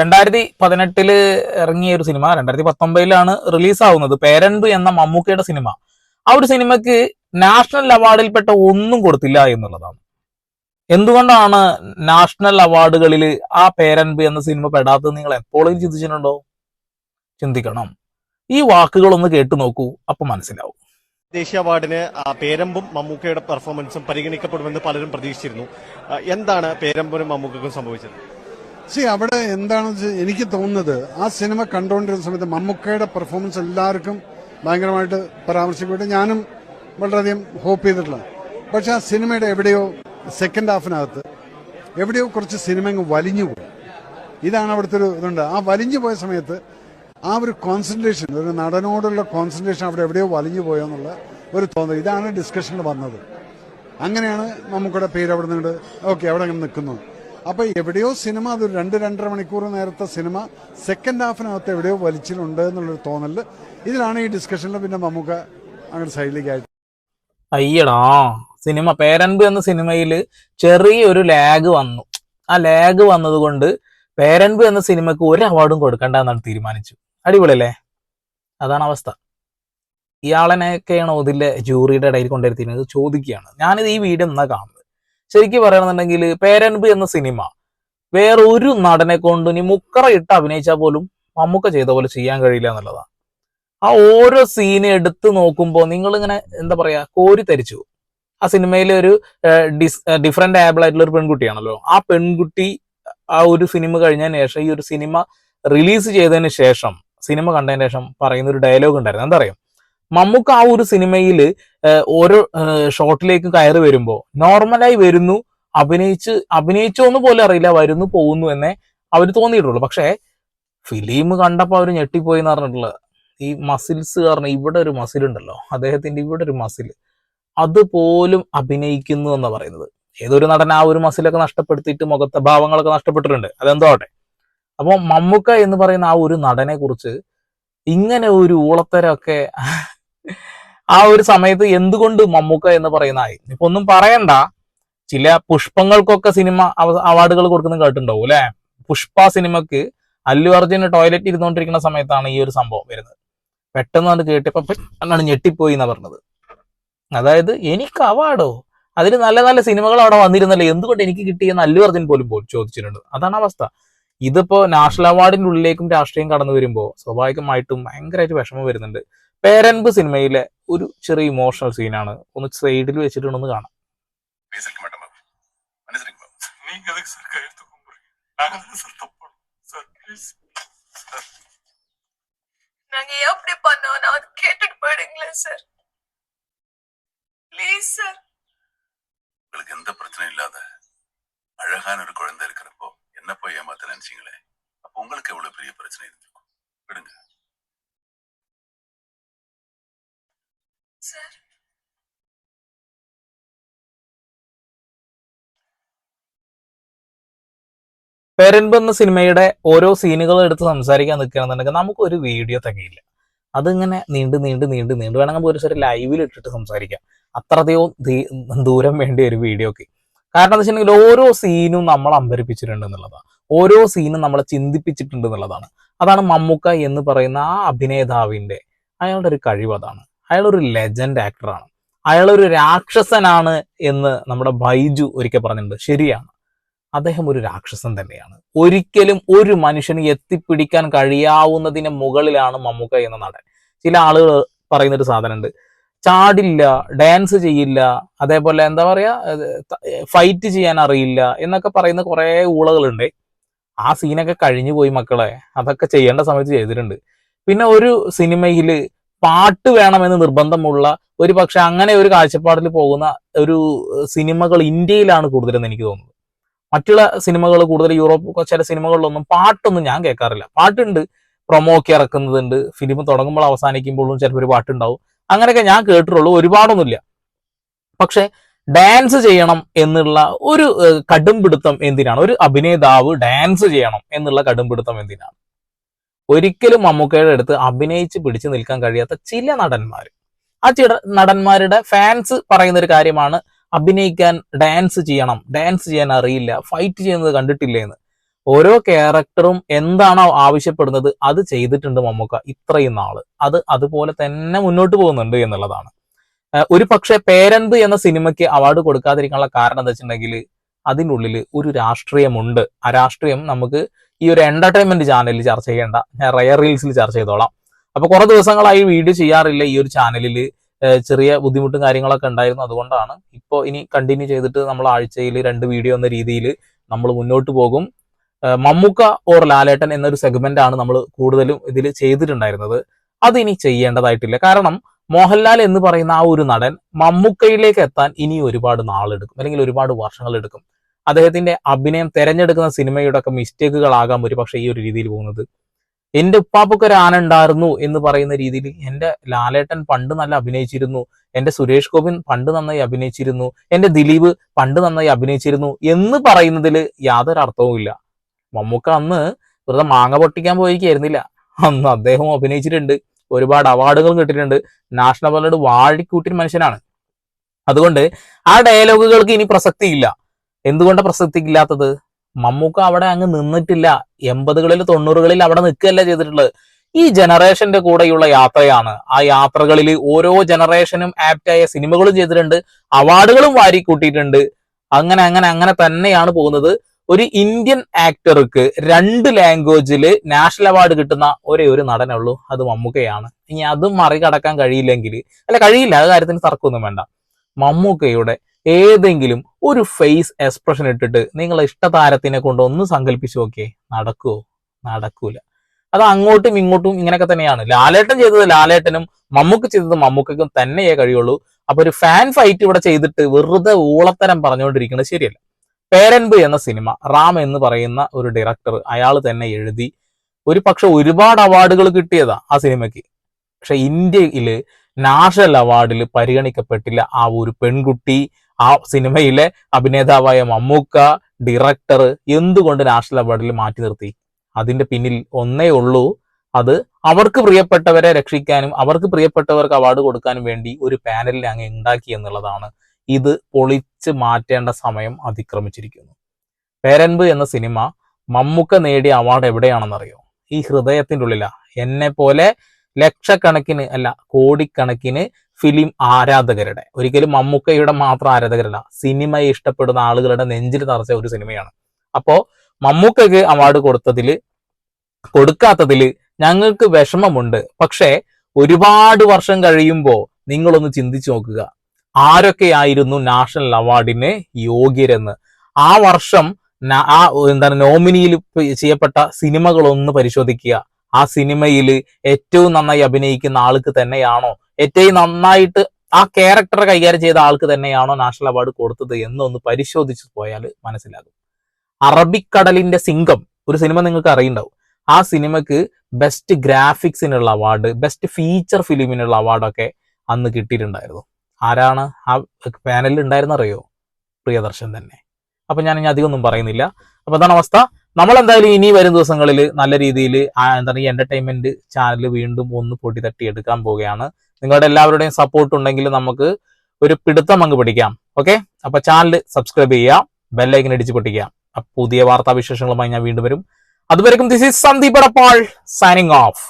രണ്ടായിരത്തി പതിനെട്ടിൽ ഇറങ്ങിയ ഒരു സിനിമ രണ്ടായിരത്തി പത്തൊമ്പതിലാണ് റിലീസാവുന്നത്. പേരൻപ് എന്ന മമ്മൂക്കയുടെ സിനിമ. ആ ഒരു സിനിമയ്ക്ക് നാഷണൽ അവാർഡിൽപ്പെട്ട ഒന്നും കൊടുത്തില്ല എന്നുള്ളതാണ്. എന്തുകൊണ്ടാണ് നാഷണൽ അവാർഡുകളിൽ ആ പേരൻപ് എന്ന സിനിമ പെടാത്തത്? നിങ്ങൾ എപ്പോഴും ചിന്തിച്ചിട്ടുണ്ടോ? ചിന്തിക്കണം. ഈ വാക്കുകളൊന്ന് കേട്ടു നോക്കൂ അപ്പൊ മനസ്സിലാവും. ദേശീയ അവാർഡിന് പേരമ്പും മമ്മൂക്കയുടെ പെർഫോമൻസും പരിഗണിക്കപ്പെടുമെന്ന് പലരും പ്രതീക്ഷിച്ചിരുന്നു. എന്താണ് പേരമ്പുനും മമ്മൂക്കും സംഭവിച്ചത്? സി അവിടെ എന്താണെന്ന് വെച്ചാൽ എനിക്ക് തോന്നുന്നത് ആ സിനിമ കണ്ടുകൊണ്ടിരുന്ന സമയത്ത് മമ്മൂക്കയുടെ പെർഫോമൻസ് എല്ലാവർക്കും ഭയങ്കരമായിട്ട് പരാമർശിക്കപ്പെട്ട്. ഞാനും വളരെയധികം ഹോപ്പ് ചെയ്തിട്ടുള്ള പക്ഷെ ആ സിനിമയുടെ എവിടെയോ സെക്കൻഡ് ഹാഫിനകത്ത് എവിടെയോ കുറച്ച് സിനിമ അങ്ങ് വലിഞ്ഞു പോയി. ഇതാണ് അവിടുത്തെ ഒരു ഇതുണ്ട്. ആ വലിഞ്ഞു പോയ സമയത്ത് ആ ഒരു കോൺസെൻട്രേഷൻ ഒരു നടനോടുള്ള കോൺസെൻട്രേഷൻ അവിടെ എവിടെയോ വലിഞ്ഞു പോയോ എന്നുള്ള ഒരു തോന്നൽ. ഇതാണ് ഡിസ്കഷനിൽ വന്നത്. അങ്ങനെയാണ് നമുക്കിവിടെ പേര് അവിടെ നിന്ന് ഓക്കെ അവിടെ അങ്ങനെ നിൽക്കുന്നു അപ്പൊ എവിടെയോ സിനിമ അത് രണ്ട് രണ്ടര മണിക്കൂർ നേരത്തെ സിനിമ സെക്കൻഡ് ഹാഫിനകത്ത് എവിടെയോ വലിച്ചിലുണ്ട് എന്നുള്ളൊരു തോന്നൽ. ഇതിലാണ് ഈ ഡിസ്കഷനിൽ പിന്നെ നമുക്ക് അങ്ങനെ സൈഡിലേക്ക് ആയിട്ട് അയ്യടാ സിനിമ പേരൻപ് എന്ന സിനിമയിൽ ചെറിയൊരു ലാഗ് വന്നു. ആ ലാഗ് വന്നതുകൊണ്ട് പേരൻപ് എന്ന സിനിമക്ക് ഒരു അവാർഡും കൊടുക്കണ്ട എന്നാണ് തീരുമാനിച്ചു. അടിപൊളിയല്ലേ? അതാണ് അവസ്ഥ. ഇയാളെയൊക്കെയാണോ ഇതിലെ ജൂറിയുടെ ഇടയിൽ കൊണ്ടുവരുത്തിയിരുന്നത്. ചോദിക്കുകയാണ്. ഞാനിത് ഈ വീഡിയോ എന്നാ കാണുന്നത്. ശരിക്കും പറയണമെന്നുണ്ടെങ്കിൽ പേരൻപ് എന്ന സിനിമ വേറെ ഒരു നടനെ കൊണ്ട് ഇനി മുക്കറ ഇട്ട് അഭിനയിച്ചാൽ പോലും മമ്മൂക്ക ചെയ്ത പോലെ ചെയ്യാൻ കഴിയില്ല എന്നുള്ളതാണ്. ആ ഓരോ സീൻ എടുത്ത് നോക്കുമ്പോൾ നിങ്ങൾ ഇങ്ങനെ എന്താ പറയാ കോരി തരിച്ചു. ആ സിനിമയിലെ ഒരു ഡിസ് ഡിഫറെന്റ് ആബിൾ ആയിട്ടുള്ള ഒരു പെൺകുട്ടിയാണല്ലോ. ആ പെൺകുട്ടി ആ ഒരു സിനിമ കഴിഞ്ഞതിന് ശേഷം ഈ ഒരു സിനിമ റിലീസ് ചെയ്തതിന് ശേഷം സിനിമ കണ്ടതിന് ശേഷം പറയുന്ന ഒരു ഡയലോഗ് ഉണ്ടായിരുന്നു. എന്താ അറിയാം മമ്മൂക്ക ആ ഒരു സിനിമയിൽ ഓരോ ഷോട്ടിലേക്ക് കയറി വരുമ്പോൾ നോർമലായി വരുന്നു അഭിനയിച്ച് അഭിനയിച്ചോന്ന് പോലും അറിയില്ല വരുന്നു പോകുന്നു എന്നേ അവർ തോന്നിയിട്ടുള്ളൂ. പക്ഷേ ഫിലിം കണ്ടപ്പോൾ അവർ ഞെട്ടിപ്പോയി എന്ന് പറഞ്ഞിട്ടുള്ളത് ഈ മസിൽസ് കാരണം ഇവിടെ ഒരു മസിൽ ഉണ്ടല്ലോ അദ്ദേഹത്തിന്റെ ഇവിടെ ഒരു മസിൽ അതുപോലും അഭിനയിക്കുന്നു എന്ന് പറയുന്നത്. ഏതൊരു നടൻ ആ ഒരു മസിലൊക്കെ നഷ്ടപ്പെടുത്തിയിട്ട് മുഖത്തെ ഭാവങ്ങളൊക്കെ നഷ്ടപ്പെട്ടിട്ടുണ്ട്. അതെന്തോ ആവട്ടെ അപ്പോൾ മമ്മൂക്ക എന്ന് പറയുന്ന ആ ഒരു നടനെ കുറിച്ച് ഇങ്ങനെ ഒരു ഊളത്തരമൊക്കെ ആ ഒരു സമയത്ത് എന്തുകൊണ്ട് മമ്മൂക്ക എന്ന് പറയുന്ന ആയി? ഇപ്പൊ ഒന്നും പറയണ്ട. ചില പുഷ്പങ്ങൾക്കൊക്കെ സിനിമ അവാർഡുകൾ കൊടുക്കുന്നത് കേട്ടിട്ടുണ്ടാവും അല്ലെ? പുഷ്പ സിനിമക്ക് അല്ലു അർജുന് ടോയ്ലറ്റ് ഇരുന്നുകൊണ്ടിരിക്കുന്ന സമയത്താണ് ഈ ഒരു സംഭവം വരുന്നത്. പെട്ടെന്ന് അത് കേട്ടപ്പോ പെട്ടെന്നാണ് ഞെട്ടിപ്പോയി എന്നാ പറഞ്ഞത്. അതായത് എനിക്ക് അവാർഡോ? അതിൽ നല്ല നല്ല സിനിമകൾ അവിടെ വന്നിരുന്നല്ലേ? എന്തുകൊണ്ട് എനിക്ക് കിട്ടിയെന്ന് അല്ലു അർജുൻ പോലും പോ- ചോദിച്ചിട്ടുണ്ട്. അതാണ് അവസ്ഥ. ഇതിപ്പോ നാഷണൽ അവാർഡിന്റെ ഉള്ളിലേക്കും രാഷ്ട്രീയം കടന്നു വരുമ്പോൾ സ്വാഭാവികമായിട്ടും ഭയങ്കരമായിട്ട് വിഷമം വരുന്നുണ്ട്. പേരൻപ് സിനിമയിലെ ഒരു ചെറിയ ഇമോഷണൽ സീനാണ് ഒന്ന് സൈഡിൽ വെച്ചിട്ടുണ്ടെന്ന് കാണാം பேசிருக்க மாட்டேன் பாபு மன்னிச்சிருங்க பாபு நீங்க எதுக்கு சார் கையெழுத்து கும்புறீங்க நாங்க தான் சார் தப்பு பண்ணோம். சார் ப்ளீஸ் நாங்க ஏன் அப்படி பண்ணோம் நான் அது கேட்டுட்டு போயிடுங்களேன் சார் ப்ளீஸ் சார் உங்களுக்கு எந்த பிரச்சனையும் இல்லாத அழகான ஒரு குழந்தை இருக்கிறப்போ என்ன போய் ஏமாத்த நினைச்சீங்களே அப்போ உங்களுக்கு எவ்வளவு பெரிய பிரச்சனை இருந்திருக்கும் പേരൻപ് എന്ന സിനിമയുടെ ഓരോ സീനുകൾ എടുത്ത് സംസാരിക്കാൻ നിൽക്കുകയാണെന്നുണ്ടെങ്കിൽ നമുക്ക് ഒരു വീഡിയോ തികയില്ല. അതിങ്ങനെ നീണ്ട് നീണ്ട് നീണ്ട് നീണ്ട് വേണമെങ്കിൽ ഒരു ഒരു ലൈവിൽ ഇട്ടിട്ട് സംസാരിക്കാം. അത്രയധികം ദൂരം വേണ്ടി ഒരു വീഡിയോക്ക്. കാരണം എന്താ വെച്ചിട്ടുണ്ടെങ്കിൽ ഓരോ സീനും നമ്മൾ അമ്പരിപ്പിച്ചിട്ടുണ്ട് എന്നുള്ളതാണ്. ഓരോ സീനും നമ്മളെ ചിന്തിപ്പിച്ചിട്ടുണ്ട് എന്നുള്ളതാണ്. അതാണ് മമ്മൂക്ക എന്ന് പറയുന്ന ആ അഭിനേതാവിന്റെ അയാളുടെ ഒരു കഴിവ് അതാണ്. അയാൾ ഒരു ലെജൻഡ് ആക്ടറാണ് അയാൾ ഒരു രാക്ഷസനാണ് എന്ന് നമ്മുടെ ബൈജു ഒരിക്കൽ പറഞ്ഞിട്ടുണ്ട്. ശരിയാണ്. അദ്ദേഹം ഒരു രാക്ഷസൻ തന്നെയാണ്. ഒരിക്കലും ഒരു മനുഷ്യന് എത്തിപ്പിടിക്കാൻ കഴിയാവുന്നതിന് മുകളിലാണ് മമ്മൂക്ക എന്ന നടൻ. ചില ആളുകൾ പറയുന്ന ഒരു സാധനമുണ്ട്. ചാടില്ല ഡാൻസ് ചെയ്യില്ല അതേപോലെ എന്താ പറയാ ഫൈറ്റ് ചെയ്യാൻ അറിയില്ല എന്നൊക്കെ പറയുന്ന കുറെ ഊളകളുണ്ട്. ആ സീനൊക്കെ കഴിഞ്ഞു പോയി മക്കളെ. അതൊക്കെ ചെയ്യേണ്ട സമയത്ത് ചെയ്തിട്ടുണ്ട്. പിന്നെ ഒരു സിനിമയിൽ പാട്ട് വേണമെന്ന് നിർബന്ധമുള്ള ഒരു പക്ഷെ അങ്ങനെ ഒരു കാഴ്ചപ്പാടിൽ പോകുന്ന ഒരു സിനിമകൾ ഇന്ത്യയിലാണ് കൂടുതലെന്ന് എനിക്ക് തോന്നുന്നത്. മറ്റുള്ള സിനിമകൾ കൂടുതൽ യൂറോപ്പ് ചില സിനിമകളിലൊന്നും പാട്ടൊന്നും ഞാൻ കേൾക്കാറില്ല. പാട്ടുണ്ട്. പ്രൊമോ ഒക്കെ ഇറക്കുന്നതുണ്ട് ഫിലിം തുടങ്ങുമ്പോൾ അവസാനിക്കുമ്പോഴും ചിലപ്പോൾ ഒരു പാട്ടുണ്ടാവും. അങ്ങനെയൊക്കെ ഞാൻ കേട്ടിട്ടുള്ളൂ. ഒരുപാടൊന്നുമില്ല. പക്ഷെ ഡാൻസ് ചെയ്യണം എന്നുള്ള ഒരു കടുംപിടുത്തം എന്തിനാണ്? ഒരു അഭിനേതാവ് ഡാൻസ് ചെയ്യണം എന്നുള്ള കടുംപിടുത്തം എന്തിനാണ്? ഒരിക്കലും മമ്മൂക്കയുടെ അടുത്ത് അഭിനയിച്ച് പിടിച്ചു നിൽക്കാൻ കഴിയാത്ത ചില നടന്മാർ. ആ ചില നടന്മാരുടെ ഫാൻസ് പറയുന്ന ഒരു കാര്യമാണ് അഭിനയിക്കാൻ ഡാൻസ് ചെയ്യണം. ഡാൻസ് ചെയ്യാൻ അറിയില്ല ഫൈറ്റ് ചെയ്യുന്നത് കണ്ടിട്ടില്ലേ എന്ന് ഓരോ ക്യാരക്ടറും എന്താണോ ആവശ്യപ്പെടുന്നത് അത് ചെയ്തിട്ടുണ്ട് മമ്മൂക്ക ഇത്രയും നാൾ. അത് അതുപോലെ തന്നെ മുന്നോട്ട് പോകുന്നുണ്ട് എന്നുള്ളതാണ്. ഒരു പക്ഷേ പേരന്ത് എന്ന സിനിമയ്ക്ക് അവാർഡ് കൊടുക്കാതിരിക്കാനുള്ള കാരണം എന്താ വെച്ചിട്ടുണ്ടെങ്കിൽ അതിന്റെ ഉള്ളിൽ ഒരു രാഷ്ട്രീയമുണ്ട്. ആ രാഷ്ട്രീയം നമുക്ക് ഈ ഒരു എന്റർടൈൻമെന്റ് ചാനലിൽ ചർച്ച ചെയ്യേണ്ട. ഞാൻ റയർ റീൽസിൽ ചർച്ച ചെയ്തോളാം. അപ്പൊ കുറെ ദിവസങ്ങളായി വീഡിയോ ചെയ്യാറില്ല ഈ ഒരു ചാനലിൽ ചെറിയ ബുദ്ധിമുട്ടും കാര്യങ്ങളൊക്കെ ഉണ്ടായിരുന്നു. അതുകൊണ്ടാണ് ഇപ്പോൾ ഇനി കണ്ടിന്യൂ ചെയ്തിട്ട് നമ്മൾ ആഴ്ചയിൽ രണ്ട് വീഡിയോ എന്ന രീതിയിൽ നമ്മൾ മുന്നോട്ട് പോകും. മമ്മൂക്ക ഓർ ലാലേട്ടൻ എന്നൊരു സെഗ്മെന്റ് ആണ് നമ്മൾ കൂടുതലും ഇതിൽ ചെയ്തിട്ടുണ്ടായിരുന്നത്. അത് ഇനി ചെയ്യേണ്ടതായിട്ടില്ല. കാരണം മോഹൻലാൽ എന്ന് പറയുന്ന ആ ഒരു നടൻ മമ്മൂക്കയിലേക്ക് എത്താൻ ഇനി ഒരുപാട് നാളെടുക്കും. അല്ലെങ്കിൽ ഒരുപാട് വർഷങ്ങൾ എടുക്കും അദ്ദേഹത്തിന്റെ അഭിനയം തെരഞ്ഞെടുക്കുന്ന സിനിമയുടെ ഒക്കെ മിസ്റ്റേക്കുകളാകാം ഒരു പക്ഷേ ഈ ഒരു രീതിയിൽ പോകുന്നത്. എന്റെ ഉപ്പാപ്പൊക്കെ ഒരു ആന ഉണ്ടായിരുന്നു എന്ന് പറയുന്ന രീതിയിൽ എന്റെ ലാലേട്ടൻ പണ്ട് നല്ല അഭിനയിച്ചിരുന്നു. എന്റെ സുരേഷ് ഗോപിൻ പണ്ട് നന്നായി അഭിനയിച്ചിരുന്നു. എന്റെ ദിലീപ് പണ്ട് നന്നായി അഭിനയിച്ചിരുന്നു എന്ന് പറയുന്നതിൽ യാതൊരു അർത്ഥവും ഇല്ല. മമ്മൂക്ക അന്ന് വെറുതെ മാങ്ങ പൊട്ടിക്കാൻ പോയിരിക്കായിരുന്നില്ല അന്ന് അദ്ദേഹം അഭിനയിച്ചിട്ടുണ്ട്. ഒരുപാട് അവാർഡുകൾ കിട്ടിയിട്ടുണ്ട്. നാഷണൽ അവാർഡ് വാഴിക്കൂട്ടിയ മനുഷ്യനാണ്. അതുകൊണ്ട് ആ ഡയലോഗുകൾക്ക് ഇനി പ്രസക്തിയില്ല. എന്തുകൊണ്ട് പ്രസക്തി ഇല്ലാത്തത് മമ്മൂക്ക അവിടെ അങ്ങ് നിന്നിട്ടില്ല. എൺപതുകളിൽ തൊണ്ണൂറുകളിൽ അവിടെ നിൽക്കുകയല്ല ചെയ്തിട്ടുള്ളത്. ഈ ജനറേഷന്റെ കൂടെയുള്ള യാത്രയാണ്. ആ യാത്രകളിൽ ഓരോ ജനറേഷനും ആപ്റ്റായ സിനിമകളും ചെയ്തിട്ടുണ്ട്. അവാർഡുകളും വാരിക്കൂട്ടിയിട്ടുണ്ട്. അങ്ങനെ അങ്ങനെ അങ്ങനെ തന്നെയാണ് പോകുന്നത്. ഒരു ഇന്ത്യൻ ആക്ടർക്ക് രണ്ട് ലാംഗ്വേജിൽ നാഷണൽ അവാർഡ് കിട്ടുന്ന ഒരേ ഒരു നടനേ ഉള്ളൂ അത് മമ്മൂക്കയാണ്. ഇനി അതും മറികടക്കാൻ കഴിയില്ലെങ്കിൽ അല്ല കഴിയില്ല ആ കാര്യത്തിന് തർക്കമൊന്നും വേണ്ട. മമ്മൂക്കയുടെ ഏതെങ്കിലും ഒരു ഫേസ് എക്സ്പ്രഷൻ ഇട്ടിട്ട് നിങ്ങളെ ഇഷ്ടതാരത്തിനെ കൊണ്ട് ഒന്ന് സങ്കല്പിച്ചു നോക്കിയേ നടക്കുവോ? നടക്കൂല. അത് അങ്ങോട്ടും ഇങ്ങോട്ടും ഇങ്ങനെയൊക്കെ തന്നെയാണ്. ലാലേട്ടൻ ചെയ്തത് ലാലേട്ടനും മമ്മൂക്ക ചെയ്തത് മമ്മൂക്കും തന്നെയേ കഴിയുള്ളൂ. അപ്പൊ ഒരു ഫാൻ ഫൈറ്റ് ഇവിടെ ചെയ്തിട്ട് വെറുതെ ഊളത്തരം പറഞ്ഞുകൊണ്ടിരിക്കുന്നത് ശരിയല്ല. പേരൻപ് എന്ന സിനിമ റാം എന്ന് പറയുന്ന ഒരു ഡയറക്ടർ അയാൾ തന്നെ എഴുതി ഒരു പക്ഷെ ഒരുപാട് അവാർഡുകൾ കിട്ടിയതാ ആ സിനിമയ്ക്ക്. പക്ഷെ ഇന്ത്യയിൽ നാഷണൽ അവാർഡിൽ പരിഗണിക്കപ്പെട്ടില്ല ആ ഒരു പെൺകുട്ടി ആ സിനിമയിലെ അഭിനേതാവായ മമ്മൂക്ക ഡയറക്ടർ എന്തുകൊണ്ട് നാഷണൽ അവാർഡിൽ മാറ്റി നിർത്തി? അതിന്റെ പിന്നിൽ ഒന്നേ ഉള്ളൂ അത് അവർക്ക് പ്രിയപ്പെട്ടവരെ രക്ഷിക്കാനും അവർക്ക് പ്രിയപ്പെട്ടവർക്ക് അവാർഡ് കൊടുക്കാനും വേണ്ടി ഒരു പാനലിനെ അങ്ങ് ഉണ്ടാക്കി എന്നുള്ളതാണ് ഇത് പൊളിച്ച് മാറ്റേണ്ട സമയം അതിക്രമിച്ചിരിക്കുന്നു. പേരൻപ് എന്ന സിനിമ മമ്മൂക്ക നേടിയ അവാർഡ് എവിടെയാണെന്നറിയോ? ഈ ഹൃദയത്തിന്റെ ഉള്ളിലാ എന്നെ പോലെ ലക്ഷക്കണക്കിന് അല്ല കോടിക്കണക്കിന് ഫിലിം ആരാധകരുടെ ഒരിക്കലും മമ്മൂക്കയുടെ മാത്രം ആരാധകരല്ല സിനിമയെ ഇഷ്ടപ്പെടുന്ന ആളുകളുടെ നെഞ്ചിൽ തറച്ച ഒരു സിനിമയാണ്. അപ്പോ മമ്മൂക്കയ്ക്ക് അവാർഡ് കൊടുത്തതിൽ കൊടുക്കാത്തതിൽ ഞങ്ങൾക്ക് വിഷമമുണ്ട്. പക്ഷേ ഒരുപാട് വർഷം കഴിയുമ്പോൾ നിങ്ങളൊന്ന് ചിന്തിച്ചു നോക്കുക. ആരൊക്കെയായിരുന്നു നാഷണൽ അവാർഡിന് യോഗ്യരെന്ന്? ആ വർഷം ആ എന്താണ് നോമിനിയിൽ ചെയ്യപ്പെട്ട സിനിമകളൊന്ന് പരിശോധിക്കുക. ആ സിനിമയിൽ ഏറ്റവും നന്നായി അഭിനയിക്കുന്ന ആൾക്ക് തന്നെയാണോ? ഏറ്റവും നന്നായിട്ട് ആ ക്യാരക്ടർ കൈകാര്യം ചെയ്ത ആൾക്ക് തന്നെയാണോ നാഷണൽ അവാർഡ് കൊടുത്തത് എന്നൊന്ന് പരിശോധിച്ചു പോയാൽ മനസ്സിലാകും. അറബിക്കടലിന്റെ സിംഗം ഒരു സിനിമ നിങ്ങൾക്ക് അറിയണ്ടാവും. ആ സിനിമക്ക് ബെസ്റ്റ് ഗ്രാഫിക്സിനുള്ള അവാർഡ് ബെസ്റ്റ് ഫീച്ചർ ഫിലിമിനുള്ള അവാർഡൊക്കെ അന്ന് കിട്ടിയിട്ടുണ്ടായിരുന്നു. ആരാണ് ആ പാനലിൽ ഉണ്ടായിരുന്ന അറിയോ പ്രിയദർശൻ തന്നെ. അപ്പൊ ഞാൻ ഇനി അധികം ഒന്നും പറയുന്നില്ല. അപ്പൊ അതാണ് അവസ്ഥ. നമ്മൾ എന്തായാലും ഇനി വരും ദിവസങ്ങളിൽ നല്ല രീതിയിൽ എന്താണ് ഈ എന്റർടൈൻമെന്റ് ചാനൽ വീണ്ടും ഒന്ന് പൊട്ടി തട്ടി എടുക്കാൻ പോവുകയാണ്. നിങ്ങളുടെ എല്ലാവരുടെയും സപ്പോർട്ട് ഉണ്ടെങ്കിൽ നമുക്ക് ഒരു പിടുത്തം അങ്ങ് പിടിക്കാം. ഓക്കെ അപ്പോൾ ചാനൽ സബ്സ്ക്രൈബ് ചെയ്യുക ബെല്ലൈക്കൻ അടിച്ച് പൊട്ടിക്കുക. പുതിയ വാർത്താ വിശേഷങ്ങളുമായി ഞാൻ വീണ്ടും വരും. അതുവരെക്കും this is Sandeep Adappal signing off